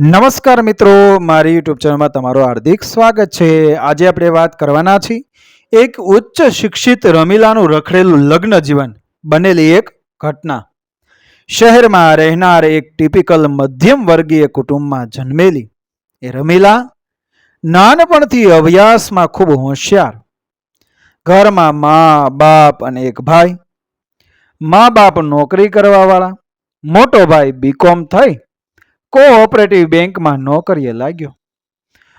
નમસ્કાર મિત્રો, મારી યુટ્યુબ ચેનલમાં તમારું હાર્દિક સ્વાગત છે. આજે આપણે વાત કરવાના છીએ એક ઉચ્ચ શિક્ષિત રમીલાનું રખડેલું લગ્ન જીવન, બનેલી એક ઘટના. શહેરમાં રહેનાર એક ટિપિકલ મધ્યમ વર્ગીય કુટુંબમાં જન્મેલી. એ રમીલા નાનપણથી અભ્યાસમાં ખૂબ હોશિયાર. ઘરમાં મા, બાપ અને એક ભાઈ. મા બાપ નોકરી કરવાવાળા. મોટો ભાઈ બીકોમ થઈ. કોઓપરેટિવ બેંકમાં નોકરીએ લાગ્યો.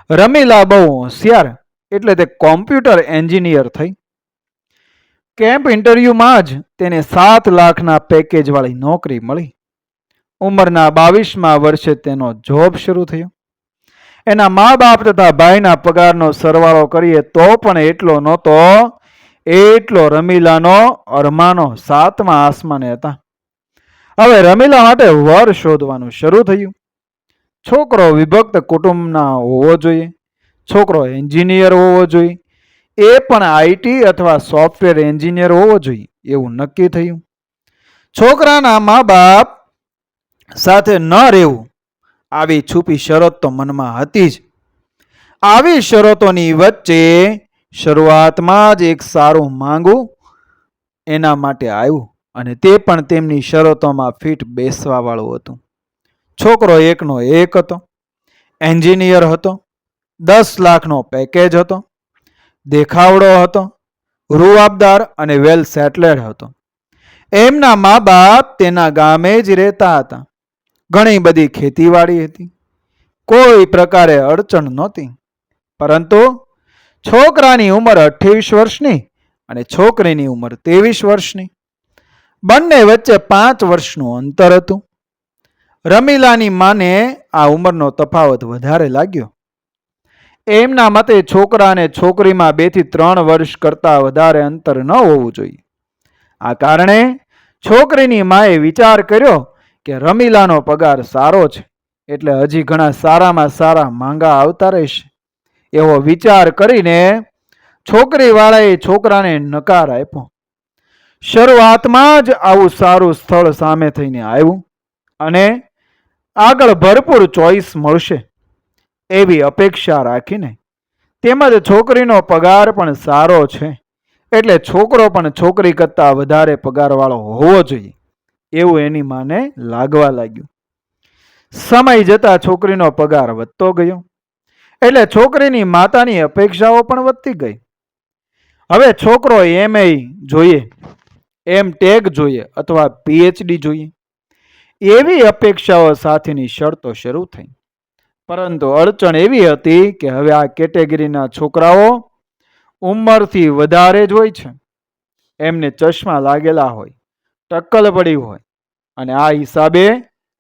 રમીલા બહુ હોશિયાર એટલે તે કોમ્પ્યુટર એન્જિનિયર થઈ. કેમ્પ ઇન્ટરવ્યુમાં જ તેને સાત લાખના પેકેજવાળી નોકરી મળી. ઉંમરના બાવીસમાં વર્ષે તેનો જોબ શરૂ થયો. એના મા બાપ તથા ભાઈના પગારનો સરવાળો કરીએ તો પણ એટલો નહોતો, એટલો રમીલાનો અરમાનો સાતમા આસમાને હતા. હવે રમીલા માટે વર શોધવાનું શરૂ થયું. છોકરો વિભક્ત કુટુંબના હોવો જોઈએ. છોકરો એન્જિનિયર હોવો જોઈએ. એ પણ આઈટી અથવા સોફ્ટવેર એન્જિનિયર હોવો જોઈએ એવું નક્કી થયું. છોકરાના મા બાપ સાથે ન રહેવું. આવી છુપી શરત તો મનમાં હતી જ. આવી શરતોની વચ્ચે શરૂઆતમાં જ એક સારું માંગવું એના માટે આવ્યું. અને તે પણ તેમની શરતોમાં ફિટ બેસવાવાળું હતું. છોકરો એકનો એક હતો, એન્જિનિયર હતો, દસ લાખનો પેકેજ હતો, દેખાવડો હતો, રૂઆબદાર અને વેલ સેટલેડ હતો. એમના મા બાપ તેના ગામે જ રહેતા હતા. ઘણી બધી ખેતીવાડી હતી. કોઈ પ્રકારે અડચણ નહોતી. પરંતુ છોકરાની ઉંમર અઠ્યાવીસ વર્ષની અને છોકરીની ઉંમર ત્રેવીસ વર્ષની. બંને વચ્ચે પાંચ વર્ષનું અંતર હતું. રમીલાની માને આ ઉંમરનો તફાવત વધારે લાગ્યો. એમના મતે છોકરા અને છોકરીમાં બેથી ત્રણ વર્ષ કરતાં વધારે અંતર ન હોવું જોઈએ. આ કારણે છોકરીની માએ વિચાર કર્યો કે રમીલાનો પગાર સારો છે, એટલે હજી ઘણા સારામાં સારા માંગા આવતા રહેશે. એવો વિચાર કરીને છોકરીવાળાએ છોકરાને નકાર આપ્યો. શરૂઆતમાં જ આવું સારું સ્થળ સામે થઈને આવ્યું અને આગળ ભરપૂર ચોઈસ મળશે એવી અપેક્ષા રાખીને તેમજ છોકરીનો પગાર પણ સારો છે. એટલે છોકરો પણ છોકરી કરતાં વધારે પગારવાળો હોવો જોઈએ એવું એની માને લાગવા લાગ્યું. સમય જતાં છોકરીનો પગાર વધતો ગયો એટલે છોકરીની માતાની અપેક્ષાઓ પણ વધતી ગઈ. હવે છોકરો એમ જોઈએ એમ ટેગ જોઈએ અથવા પીએચડી જોઈએ. એવી અપેક્ષાઓ સાથેની શરતો શરૂ થઈ. પરંતુ અડચણ એવી હતી કે હવે આ કેટેગરીના છોકરાઓ ઉંમરથી વધારે જ હોય છે. એમને ચશ્મા લાગેલા હોય, ટક્કલ પડી હોય અને આ હિસાબે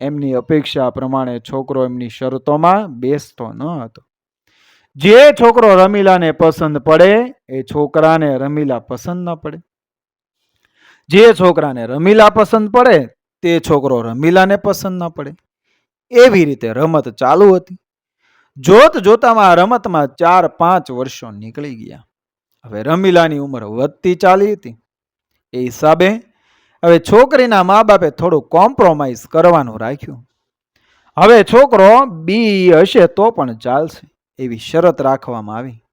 એમની અપેક્ષા પ્રમાણે છોકરો એમની શરતોમાં બેસતો ન હતો. જે છોકરો રમીલાને પસંદ પડે એ છોકરાને રમીલા પસંદ ન પડે. જે છોકરાને રમીલા પસંદ પડે, તે છોકરો રમીલાને પસંદ ન પડે. એવી રીતે રમત ચાલુ હતી. જોત જોતામાં રમતમાં ચાર પાંચ વર્ષો નીકળી ગયા. હવે રમીલાની ઉંમર વધતી ચાલી હતી. એ હિસાબે હવે છોકરીના મા બાપે થોડું કોમ્પ્રોમાઇઝ કરવાનું રાખ્યું. હવે છોકરો બી હશે તો પણ ચાલશે, એવી શરત રાખવામાં આવી.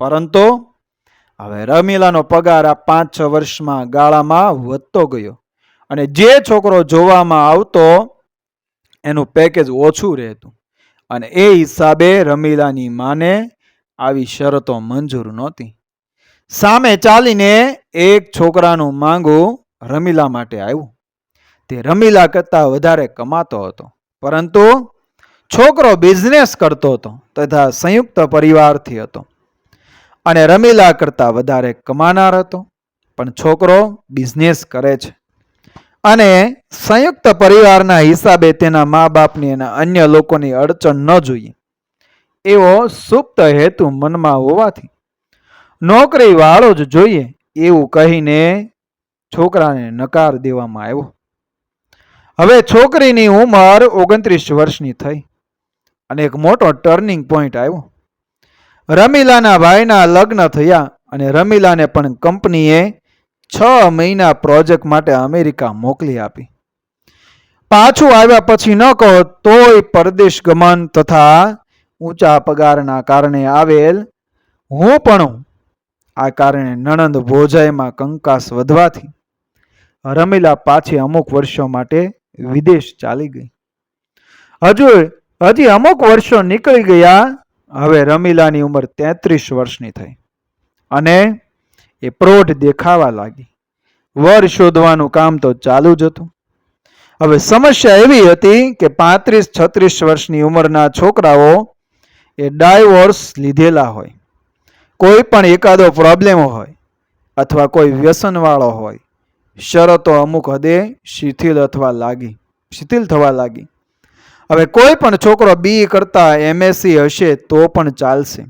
પરંતુ હવે રમીલાનો પગાર આ પાંચ છ વર્ષમાં ગાળામાં વધતો ગયો. અને જે છોકરો જોવામાં આવતો, એનું પેકેજ ઓછું રહેતું. અને એ હિસાબે રમીલાની માને આવી શરતો મંજૂર નહોતી. સામે ચાલીને એક છોકરાનું માંગું રમીલા માટે આવ્યું. તે રમીલા કરતાં વધારે કમાતો હતો. પરંતુ છોકરો બિઝનેસ કરતો હતો. તથા સંયુક્ત પરિવારથી હતો. અને રમીલા કરતાં વધારે કમાનાર હતો. પણ છોકરો બિઝનેસ કરે છે. અને સંયુક્ત પરિવારના હિસાબે તેના મા બાપની અને અન્ય લોકોની અડચણ ન જોઈએ. એવો સુપ્ત હેતુ મનમાં હોવાથી નોકરી વાળો જ જોઈએ એવું કહીને છોકરાને નકાર દેવામાં આવ્યો. હવે છોકરીની ઉંમર ઓગણત્રીસ વર્ષની થઈ અને એક મોટો ટર્નિંગ પોઈન્ટ આવ્યો. રમીલાના ભાઈના લગ્ન થયા અને રમીલાને પણ કંપનીએ છ મહિના પ્રોજેક્ટ માટે અમેરિકા મોકલી આપી. પાછું આવ્યા પછી ન કહો તોય પરદેશ ગમન તથા ઊંચા પગારના કારણે આવેલ. હું પણ આ કારણે નણંદ ભોજાઈમાં કંકાસ વધવાથી રમીલા પાછી અમુક વર્ષો માટે વિદેશ ચાલી ગઈ. હજુ હજી અમુક વર્ષો નીકળી ગયા હવે રમીલાની ઉંમર તેત્રીસ વર્ષની થઈ અને એ પ્રૌઢ દેખાવા લાગી. વર શોધવાનું કામ તો ચાલુ જ હતું. હવે સમસ્યા એવી હતી કે પાંત્રીસ છત્રીસ વર્ષની ઉંમરના છોકરાઓ એ ડાયવોર્સ લીધેલા હોય. કોઈ પણ એકાદો પ્રોબ્લેમ હોય અથવા કોઈ વ્યસનવાળો હોય, શરતો અમુક હદે શિથિલ અથવા લાગી, શિથિલ થવા લાગી. હવે કોઈ પણ છોકરો બી કરતા એમએસસી હશે તો પણ ચાલશે.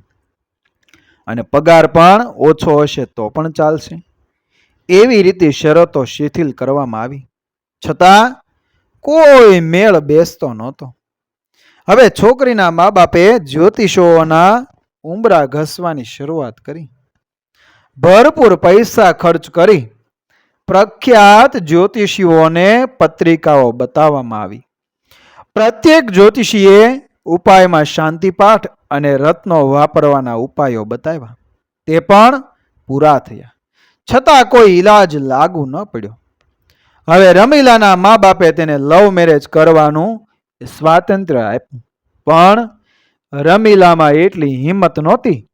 અને પગાર પણ ઓછો હશે તો પણ ચાલશે. એવી રીતે શરતો શિથિલ કરવામાં આવી. છતાં કોઈ મેળ બેસતો નહોતો. હવે છોકરીના મા બાપે જ્યોતિષોના ઉંબરા ઘસવાની શરૂઆત કરી. ભરપૂર પૈસા ખર્ચ કરી પ્રખ્યાત જ્યોતિષીઓને પત્રિકાઓ બતાવવામાં આવી. પ્રત્યેક જ્યોતિષીએ ઉપાયમાં શાંતિપાઠ અને રત્નો વાપરવાના ઉપાયો બતાવ્યા. તે પણ પૂરા થયા. છતાં કોઈ ઈલાજ લાગુ ન પડ્યો. હવે રમીલાના મા બાપે તેને લવ મેરેજ કરવાનું સ્વાતંત્ર્ય આપ્યું. પણ રમીલામાં એટલી હિંમત નહોતી.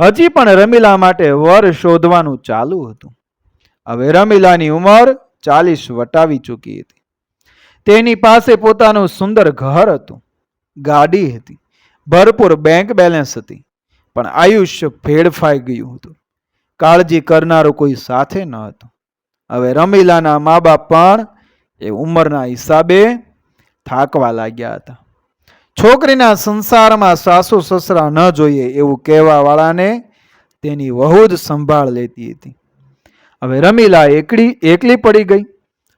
હજી પણ રમીલા માટે વર શોધવાનું ચાલુ હતું. હવે રમીલાની ઉંમર ચાલીસ વટાવી ચૂકી હતી. તેની પાસે પોતાનું સુંદર ઘર હતું. ગાડી હતી. ભરપૂર બેંક બેલેન્સ હતી. પણ આયુષ્ય ભેડફાઈ ગયું હતું. કાળજી કરનારું કોઈ સાથે ન હતું. હવે રમીલાના મા બાપ પણ એ ઉંમરના હિસાબે થાકવા લાગ્યા હતા. છોકરીના સંસારમાં સાસુ સસરા ન જોઈએ એવું કહેવાવાળાને તેની વહુ જ સંભાળ લેતી હતી. હવે રમીલા એકલી એકલી પડી ગઈ.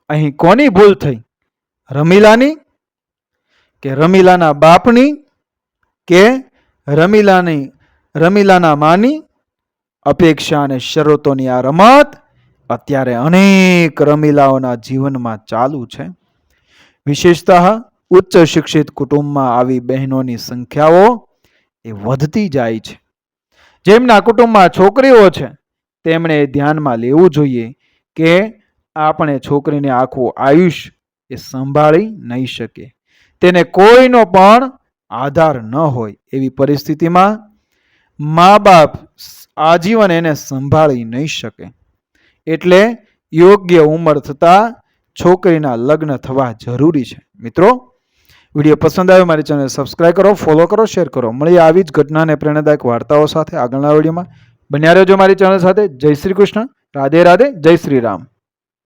અહીં કોની ભૂલ થઈ? રમીલાની કે રમીલાના બાપની કે રમીલાની, રમીલાના માની અપેક્ષા અને શરતોની આ રમત અત્યારે અનેક રમીલાઓના જીવનમાં ચાલુ છે. વિશેષતઃ ઉચ્ચ શિક્ષિત કુટુંબમાં આવી બહેનોની સંખ્યાઓ એ વધતી જાય છે. જેમના કુટુંબમાં છોકરીઓ છે, તેમણે ધ્યાનમાં લેવું જોઈએ કે આપણે છોકરીને આખું આયુષ્ય એ સંભાળી નહીં શકે. તેને કોઈનો પણ આધાર ન હોય એવી પરિસ્થિતિમાં મા બાપ આજીવન એને સંભાળી નહીં શકે. એટલે યોગ્ય ઉંમર થતાં છોકરીના લગ્ન થવા જરૂરી છે. મિત્રો, વીડિયો પસંદ આવ્યો મારી ચેનલ સબસ્ક્રાઈબ કરો, ફોલો કરો, શેર કરો. મળીએ આવી જ ઘટનાને પ્રેરણાદાયક વાર્તાઓ સાથે આગળના વિડીયોમાં. બન્યા રહેજો મારી ચેનલ સાથે. જય શ્રી કૃષ્ણ. રાધે રાધે. જય શ્રી રામ.